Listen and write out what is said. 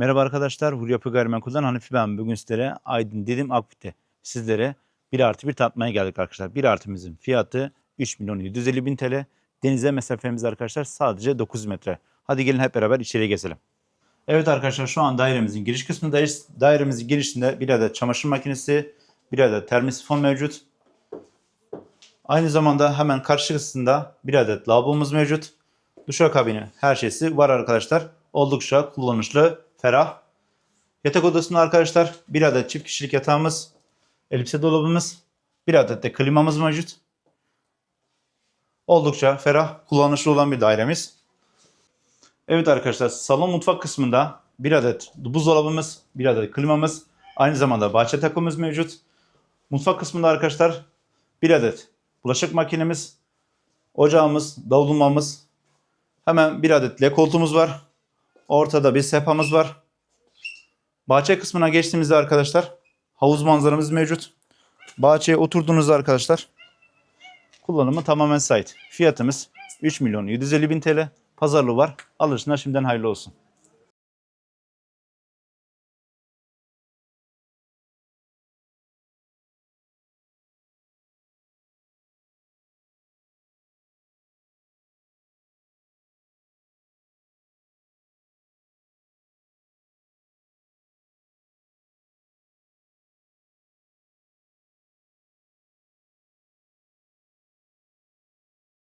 Merhaba arkadaşlar, Huri Yapı Gayrimenkul'dan Hanifi ben. Bugün sizlere Aydın Didim Akbit'te sizlere 1 artı 1 tatmaya geldik arkadaşlar. 1 artımızın fiyatı 3 milyon 750 bin TL. Denize mesafemiz arkadaşlar sadece 9 metre. Hadi gelin hep beraber içeriye gezelim. Evet arkadaşlar şu an dairemizin giriş kısmındayız. Dairemizin girişinde bir adet çamaşır makinesi, bir adet termosifon mevcut. Aynı zamanda hemen karşısında bir adet lavabomuz mevcut. Duşakabini her şeysi var arkadaşlar. Oldukça kullanışlı, ferah. Yatak odasında arkadaşlar bir adet çift kişilik yatağımız, elbise dolabımız, bir adet de klimamız mevcut. Oldukça ferah, kullanışlı olan bir dairemiz. Evet arkadaşlar salon mutfak kısmında bir adet buzdolabımız, bir adet klimamız, aynı zamanda bahçe takımımız mevcut. Mutfak kısmında arkadaşlar bir adet bulaşık makinemiz, ocağımız, davulmamız, hemen bir adet L koltuğumuz var. Ortada bir sehpamız var. Bahçe kısmına geçtiğimizde arkadaşlar havuz manzaramız mevcut. Bahçeye oturduğunuzda arkadaşlar kullanımı tamamen sait. Fiyatımız 3 milyon 750 bin TL. Pazarlığı var. Alırsınlar şimdiden hayırlı olsun.